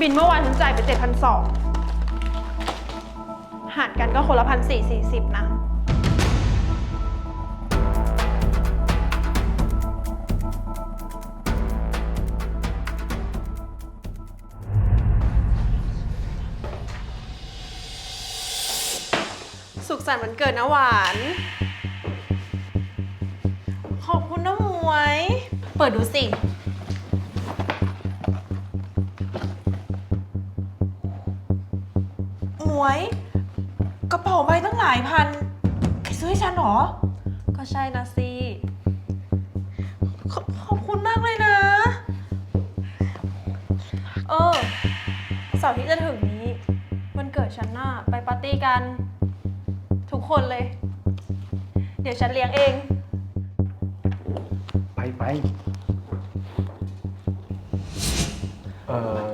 บินเมื่อวานฉันจ่ายไปเจ็ดพันสองหารกันก็คนละพันสี่สี่สิบนะ สุขสันต์วันเกิดนะหวาน ขอบคุณนะหมวย เปิดดูสิ วย กระเป๋าใบตั้งหลายพันแกซื้อให้ฉันเหรอ ก็ใช่นะสิ ขอบขอบคุณมากเลยนะ เออเสาร์ที่จะถึงนี้วันเกิดฉันน่ะไปปาร์ตี้กัน ทุกคนเลย เดี๋ยวฉันเลี้ยงเอง ไปไปเออ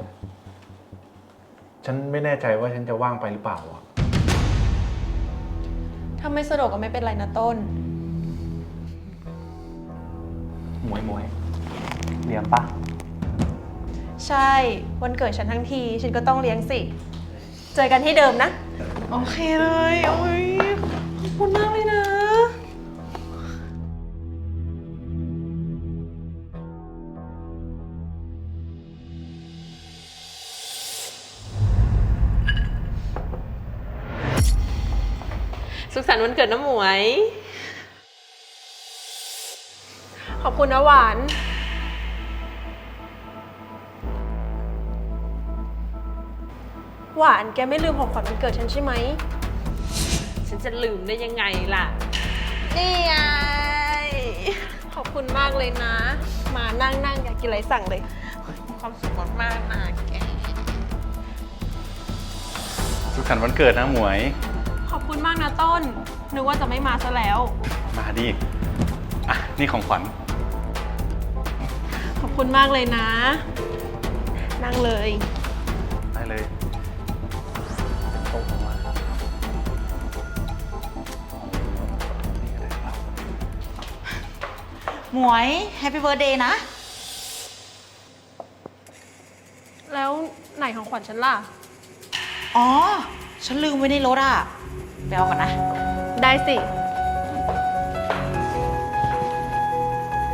ฉันไม่แน่ใจว่าฉันจะว่างไปหรือเปล่าอะถ้าไม่สะดวกก็ไม่เป็นไรนะต้น หมวยหมวยเลี้ยงปะใช่ วันเกิดฉันทั้งที ฉันก็ต้องเลี้ยงสิ เจอกันที่เดิมนะ โอเคเลย โอ้ยขอบคุณมากเลยนะ สุขสันต์วันเกิดน้ำหมวย ขอบคุณนะหวาน หวานแกไม่ลืมของขวัญวันเกิดฉันใช่ไหม ฉันจะลืมได้ยังไงล่ะ นี่ไง ขอบคุณมากเลยนะ มานั่งนั่งอยากกินอะไรสั่งเลย ความสุขมากๆนะแก สุขสันต์วันเกิดนะหมวย ขอบคุณมากนะต้น นึกว่าจะไม่มาซะแล้ว มาดิอะนี่ของขวัญ ขอบคุณมากเลยนะ นั่งเลย ได้เลยโต๊ะมานี่ก็ได้ครับหมวยแฮปปี้เบิร์ดเดย์นะ แล้วไหนของขวัญฉันล่ะ อ๋อ ฉันลืมไว้ในรถอะไปเอาก่อนนะ ได้สิ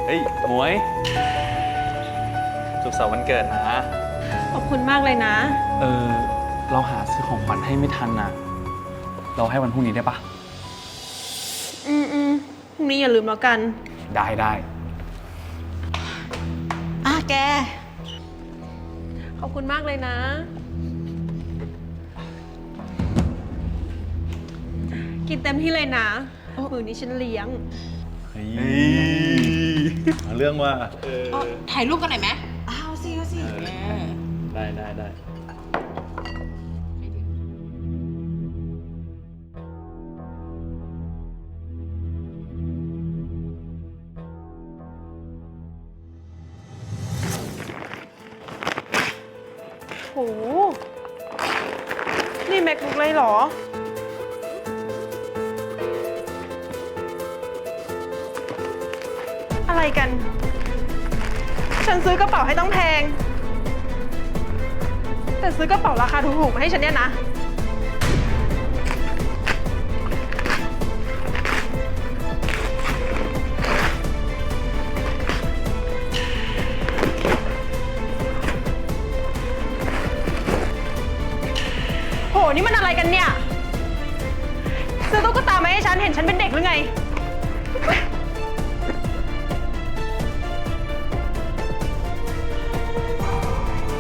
เฮ้ย หมวย สุขสันต์วันเกิดนะ ขอบคุณมากเลยนะ เออ เราหาซื้อของขวัญให้ไม่ทันน่ะเราให้วันพรุ่งนี้ได้ปะ อืมอืมพรุ่งนี้อย่าลืมแล้วกัน ได้ได้ อะแก ขอบคุณมากเลยนะ เต็มที่เลยนะมือนี้ฉันเลี้ยงเฮ้ยหาเรื่องว่าถ่ายรูปกันหน่อยไหมอ้าวสิเอาสิได้ได้ได้โหนี่แม็กบุ๊กเลยเหรอ อะไรกัน ฉันซื้อกระเป๋าให้ต้องแพง แต่ซื้อกระเป๋าราคาถูกๆมาให้ฉันเนี่ยนะ โห นี่มันอะไรกันเนี่ย ซื้อตุ๊กตามาให้ฉันเห็นฉันเป็นเด็กหรือไง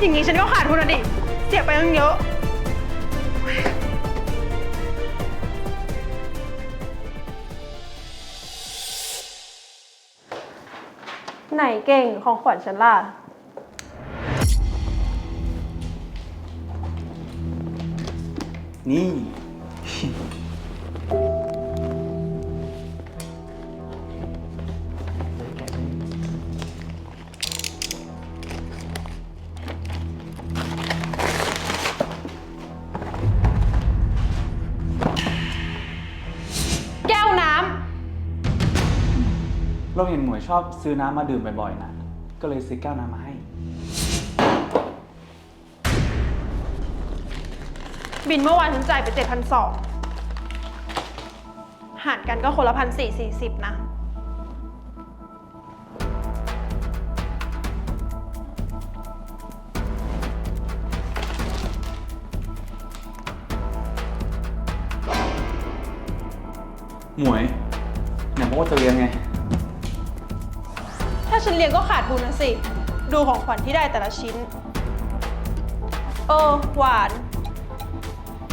อย่างนี้ฉันก็ขาดทุนอะดิ เสียไปตั้งเยอะ ไหนเก่งของขวัญฉันล่ะ นี่ เราเห็นหมวยชอบซื้อน้ำมาดื่มบ่อยๆนะ ก็เลยซื้อแก้วน้ำมาให้ำบินเมื่อวานฉันจ่ายไปเจ็ดพันสองหารกันก็คนละพันสี่สี่สิบนะ หมวยไหนบอกว่าจะเรียนไงถ้า ฉันเลี้ยงก็ขาดบุญนะสิ ดูของขวัญที่ได้แต่ละชิ้น เออ หวาน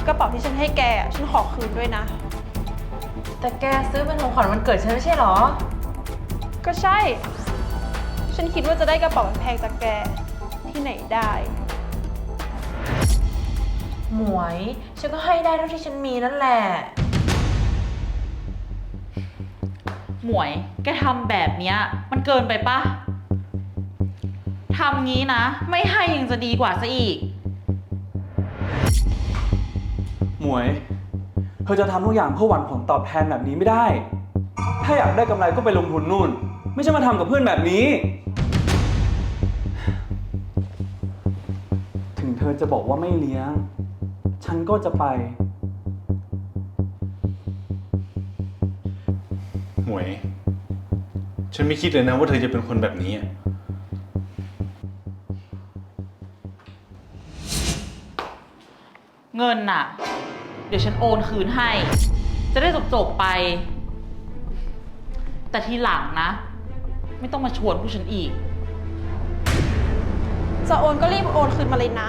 กระเป๋าที่ฉันให้แกอะฉันขอคืนด้วยนะ แต่แกซื้อเป็นของขวัญวันเกิดฉันไม่ใช่เหรอ ก็ใช่ ฉันคิดว่าจะได้กระเป๋าแพงๆจากแกที่ไหนได้ หมวย ฉันก็ให้ได้เท่าที่ฉันมีนั่นแหละ หมวย แกทำแบบเนี้ย มันเกินไปปะทำงี้นะ ไม่ให้ยังจะดีกว่าซะอีก หมวย เธอจะทำทุกอย่างเพื่อหวังผลตอบแทนแบบนี้ไม่ได้ ถ้าอยากได้กำไรก็ไปลงทุนนู่น ไม่ใช่มาทำกับเพื่อนแบบนี้ ถึงเธอจะบอกว่าไม่เลี้ยง ฉันก็จะไป วย ฉันไม่คิดเลยนะว่าเธอจะเป็นคนแบบนี้อะเงินน่ะ เดี๋ยวฉันโอนคืนให้ จะได้จบๆไป แต่ทีหลังนะ ไม่ต้องมาชวนผู้ฉันอีก จะโอนก็รีบโอนคืนมาเลยนะ